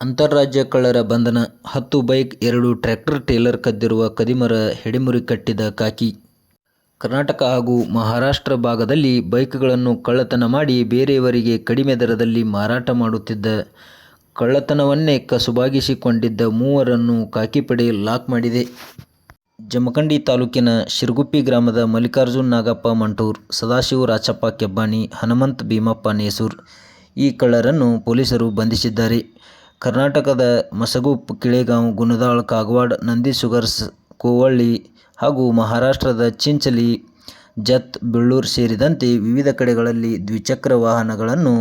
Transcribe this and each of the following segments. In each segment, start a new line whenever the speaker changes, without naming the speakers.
ಅಂತಾರಾಜ್ಯ ಕಳ್ಳರ ಬಂಧನ ಹತ್ತು ಬೈಕ್ ಎರಡು ಟ್ರ್ಯಾಕ್ಟರ್ ಟೇಲರ್ ಕದ್ದಿರುವ ಕದಿಮರ ಹೆಡೆಮುರಿ ಕಟ್ಟಿದ ಕಾಕಿ ಕರ್ನಾಟಕ ಹಾಗೂ ಮಹಾರಾಷ್ಟ್ರ ಭಾಗದಲ್ಲಿ ಬೈಕ್ಗಳನ್ನು ಕಳ್ಳತನ ಮಾಡಿ ಬೇರೆಯವರಿಗೆ ಕಡಿಮೆ ದರದಲ್ಲಿ ಮಾರಾಟ ಮಾಡುತ್ತಿದ್ದ ಕಳ್ಳತನವನ್ನೇ ಕಸುಬಾಗಿಸಿಕೊಂಡಿದ್ದ ಮೂವರನ್ನು ಕಾಕಿಪಡೆ ಲಾಕ್ ಮಾಡಿದೆ. ಜಮಖಂಡಿ ತಾಲೂಕಿನ ಶಿರಗುಪ್ಪಿ ಗ್ರಾಮದ ಮಲ್ಲಿಕಾರ್ಜುನ ನಾಗಪ್ಪ ಮಂಟೂರ್, ಸದಾಶಿವ ರಾಚಪ್ಪ ಕೆಬ್ಬಾನಿ, ಹನುಮಂತ ಭೀಮಪ್ಪ ನೇಸೂರ್ ಈ ಕಳ್ಳರನ್ನು ಪೊಲೀಸರು ಬಂಧಿಸಿದ್ದಾರೆ. ಕರ್ನಾಟಕದ ಮಸಗುಪ್ ಕಿಳೆಗಾಂವ್ ಗುಣದಾಳ್ ಕಾಗವಾಡ್ ನಂದಿ ಸುಗರ್ಸ್, ಕೋವಳ್ಳಿ ಹಾಗೂ ಮಹಾರಾಷ್ಟ್ರದ ಚಿಂಚಲಿ, ಜತ್, ಬೆಳ್ಳೂರು ಸೇರಿದಂತೆ ವಿವಿಧ ಕಡೆಗಳಲ್ಲಿ ದ್ವಿಚಕ್ರ ವಾಹನಗಳನ್ನು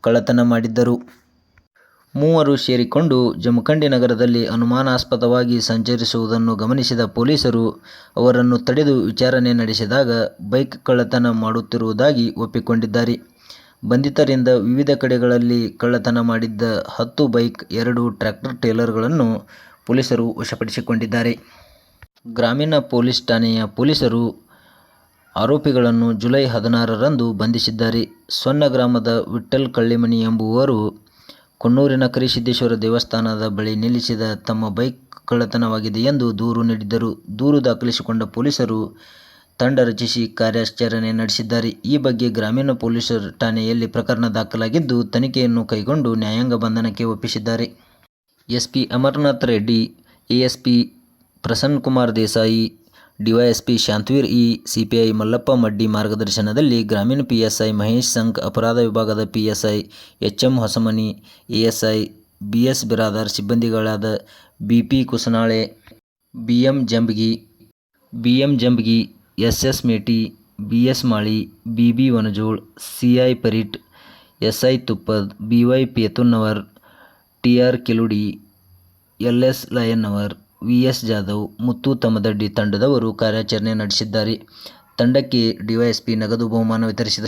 ಕಳ್ಳತನ ಮಾಡಿದ್ದರು. ಮೂವರು ಸೇರಿಕೊಂಡು ಜಮಖಂಡಿ ನಗರದಲ್ಲಿ ಅನುಮಾನಾಸ್ಪದವಾಗಿ ಸಂಚರಿಸುವುದನ್ನು ಗಮನಿಸಿದ ಪೊಲೀಸರು ಅವರನ್ನು ತಡೆದು ವಿಚಾರಣೆ ನಡೆಸಿದಾಗ ಬೈಕ್ ಕಳ್ಳತನ ಮಾಡುತ್ತಿರುವುದಾಗಿ ಒಪ್ಪಿಕೊಂಡಿದ್ದಾರೆ. ಬಂಧಿತರಿಂದ ವಿವಿಧ ಕಡೆಗಳಲ್ಲಿ ಕಳ್ಳತನ ಮಾಡಿದ್ದ ಹತ್ತು ಬೈಕ್, ಎರಡು ಟ್ರ್ಯಾಕ್ಟರ್ ಟ್ರೇಲರ್ಗಳನ್ನು ಪೊಲೀಸರು ವಶಪಡಿಸಿಕೊಂಡಿದ್ದಾರೆ. ಗ್ರಾಮೀಣ ಪೊಲೀಸ್ ಠಾಣೆಯ ಪೊಲೀಸರು ಆರೋಪಿಗಳನ್ನು ಜುಲೈ ಹದಿನಾರರಂದು ಬಂಧಿಸಿದ್ದಾರೆ. ಸೊನ್ನ ಗ್ರಾಮದ ವಿಠ್ಠಲ್ ಕಳ್ಳಿಮನಿ ಎಂಬುವರು ಕೊಣ್ಣೂರಿನ ಕರಿಸಿದ್ದೇಶ್ವರ ದೇವಸ್ಥಾನದ ಬಳಿ ನಿಲ್ಲಿಸಿದ ತಮ್ಮ ಬೈಕ್ ಕಳ್ಳತನವಾಗಿದೆ ಎಂದು ದೂರು ನೀಡಿದ್ದರು. ದೂರು ದಾಖಲಿಸಿಕೊಂಡ ಪೊಲೀಸರು ತಂಡ ರಚಿಸಿ ಕಾರ್ಯಾಚರಣೆ ನಡೆಸಿದ್ದಾರೆ. ಈ ಬಗ್ಗೆ ಗ್ರಾಮೀಣ ಪೊಲೀಸ್ ಠಾಣೆಯಲ್ಲಿ ಪ್ರಕರಣ ದಾಖಲಾಗಿದ್ದು, ತನಿಖೆಯನ್ನು ಕೈಗೊಂಡು ನ್ಯಾಯಾಂಗ ಬಂಧನಕ್ಕೆ ಒಪ್ಪಿಸಿದ್ದಾರೆ. SP Amarnath Reddy, ASP Prasanna Kumar Desai, DYSP Shantaveer E, CPI Mallappa Maddi ಮಾರ್ಗದರ್ಶನದಲ್ಲಿ ಗ್ರಾಮೀಣ ಪಿಎಸ್ಐ ಮಹೇಶ್ ಸಂಕ್ ಅಪರಾಧ ವಿಭಾಗದ PSI H. M. Hosamani, ASI B. S. Biradar ಸಿಬ್ಬಂದಿಗಳಾದ B. P. Kusanale, B. M. Jambagi, B. M. Jambagi, S. S. Meti, B. S. Mali, B. B. Vanajol C. I. Pareet S. I. Tuppad B. Y. Petunnavar T. R. Kiludi, L. S. Layannavar V. S. Jadhav Muttu ತಮ್ಮದಡ್ಡಿ ತಂಡದವರು ಕಾರ್ಯಾಚರಣೆ ನಡೆಸಿದ್ದಾರೆ. ತಂಡಕ್ಕೆ DYSP ನಗದು ಬಹುಮಾನ ವಿತರಿಸಿದ